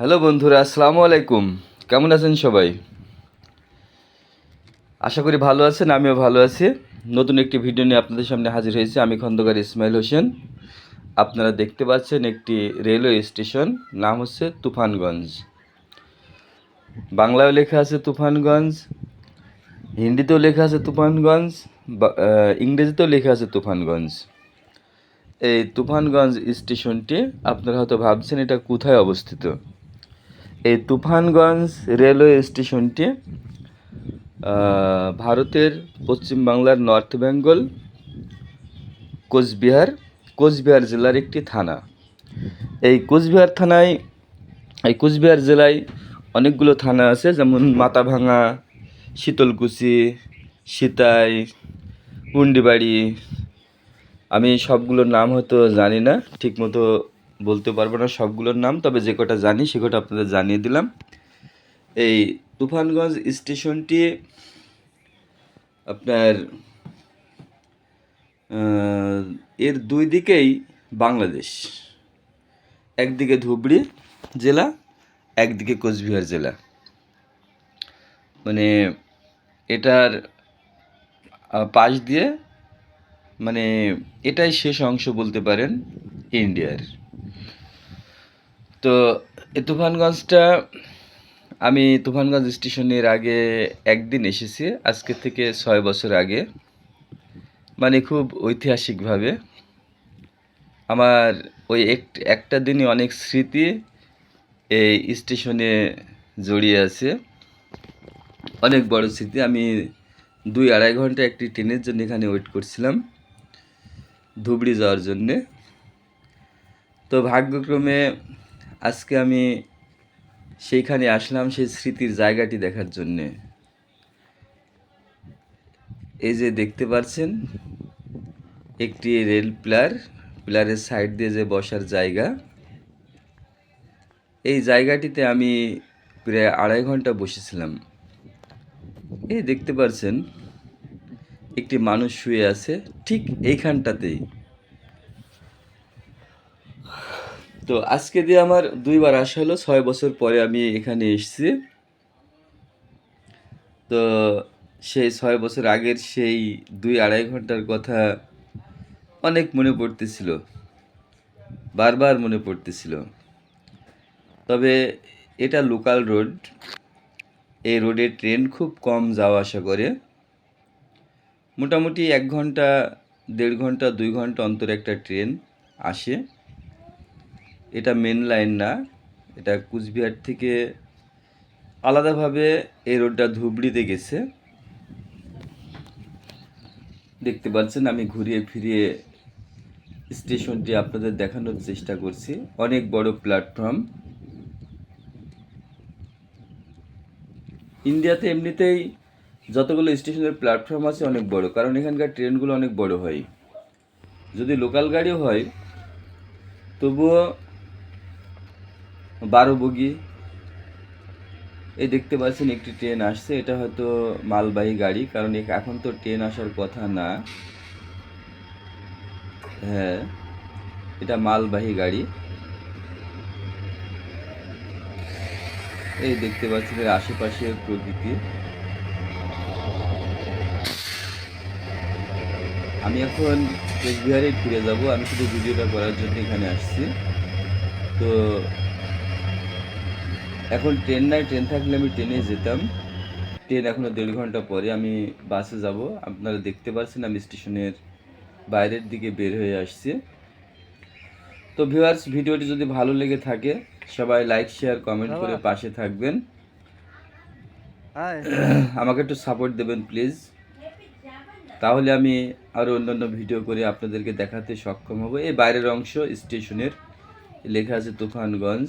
Hello বন্ধুরা, আসসালামু আলাইকুম। কেমন আছেন সবাই? আশা করি ভালো আছেন, আমিও ভালো আছি। নতুন একটি ভিডিও নিয়ে আপনাদের সামনে হাজির হয়েছি, আমি খন্দকার ইসমাইল হোসেন। আপনারা দেখতে পাচ্ছেন একটি রেলওয়ে স্টেশন, নাম হচ্ছে তুফানগঞ্জ। বাংলায় লেখা আছে তুফানগঞ্জ, হিন্দিতেও লেখা আছে তুফানগঞ্জ ইংরেজিতেও লেখা আছে তুফানগঞ্জ। এই তুফানগঞ্জ স্টেশনটি আপনারা হয়তো ভাবছেন এটা কোথায় অবস্থিত। এই তুফানগঞ্জ রেলওয়ে স্টেশনটি ভারতের পশ্চিম বাংলার নর্থ বেঙ্গল, কোচবিহার কোচবিহার জেলার একটি থানা। এই কোচবিহার থানায়, এই কোচবিহার জেলায় অনেকগুলো থানা আছে, যেমন মাথাভাঙা, শীতলকুচি, সিতাই পুন্ডিবাড়ি আমি সবগুলোর নাম হয়তো জানি না, ঠিকমতো বলতে পারব না সবগুলোর নাম, তবে যে কটা জানি সে কটা আপনাদের জানিয়ে দিলাম। এই তুফানগঞ্জ স্টেশনটি আপনার এর দুই দিকেই বাংলাদেশ। একদিকে ধুবড়ি জেলা, একদিকে কোচবিহার জেলা। মানে এটার পাশ দিয়ে মানে এটাই শেষ অংশ বলতে পারেন ইন্ডিয়ার। তো এই তুফানগঞ্জটা, আমি তুফানগঞ্জ স্টেশনের আগে একদিন এসেছি, আজকে থেকে ছয় বছর আগে। মানে খুব ঐতিহাসিকভাবে। আমার ওই এক, একটা দিনই অনেক স্মৃতি এই স্টেশনে জড়িয়ে আছে। অনেক বড় স্মৃতি, আমি দুই আড়াই ঘণ্টা একটি ট্রেনের জন্য এখানে ওয়েট করছিলাম, ধুবড়ি যাওয়ার জন্যে। তো ভাগ্যক্রমে আজকে আমি সেইখানে আসলাম সেই স্মৃতির জায়গাটি দেখার জন্যে। এই যে দেখতে পাচ্ছেন, একটি রেল প্লার, প্লারের সাইড দিয়ে যে বসার জায়গা। এই জায়গাটিতে আমি প্রায় আড়াই ঘণ্টা বসেছিলাম। এই দেখতে পাচ্ছেন, একটি মানুষ শুয়ে আছে ঠিক এইখানটাতেই। তো আজকে দিয়ে আমার দুইবার আসা হলো, ছয় বছর পরে আমি এখানে এসেছি। তো সেই ছয় বছর আগের সেই দুই আড়াই ঘণ্টার কথা অনেক মনে পড়তেছিল, বারবার মনে পড়তেছিল। তবে এটা লোকাল রোড এই রোডে ট্রেন খুব কম যাওয়া আসা করে। মোটামুটি এক ঘণ্টা, দেড় ঘণ্টা, দুই ঘণ্টা অন্তর একটা ট্রেন আসে। এটা মেন লাইন না। এটা কুচবিহার থেকে আলাদাভাবে এই রোডটা ধুবড়িতে গেছে। দেখতে পাচ্ছেন, আমি ঘুরিয়ে ফিরিয়ে স্টেশনটি আপনাদের দেখানোর চেষ্টা করছি। অনেক বড় প্ল্যাটফর্ম ইন্ডিয়াতে এমনিতেই যতগুলো স্টেশনের প্ল্যাটফর্ম আছে অনেক বড়, কারণ এখানকার ট্রেনগুলো অনেক বড় হয়। যদি লোকাল গাড়িও হয়, তবুও বারো বগি। এই দেখতে পাচ্ছেন একটি ট্রেন আসছে। এটা হয়তো মালবাহী গাড়ি, কারণ এখন তো ট্রেন আসার কথা না। হ্যাঁ এটা মালবাহী গাড়ি। এই দেখতে পাচ্ছেন এর আশেপাশের প্রকৃতি। আমি এখন কোচবিহারে ফিরে যাব। আমি শুধু ভিডিওটা করার জন্য এখানে আসছি। তো এখন ট্রেন নাই ট্রেন থাকলে আমি ট্রেনে যেতাম। ট্রেন এখনও দেড় ঘণ্টা পরে আমি বাসে যাব। আপনারা দেখতে পাচ্ছেন আমি স্টেশনের বাইরের দিকে বের হয়ে আসছি। তো ভিউয়ার্স ভিডিওটি যদি ভালো লেগে থাকে সবাই লাইক শেয়ার কমেন্ট করে পাশে থাকবেন। আমাকে একটু সাপোর্ট দেবেন প্লিজ তাহলে আমি আরও অন্যান্য ভিডিও করে আপনাদেরকে দেখাতে সক্ষম হব। এই বাইরের অংশ স্টেশনের লেখা আছে তুফানগঞ্জ।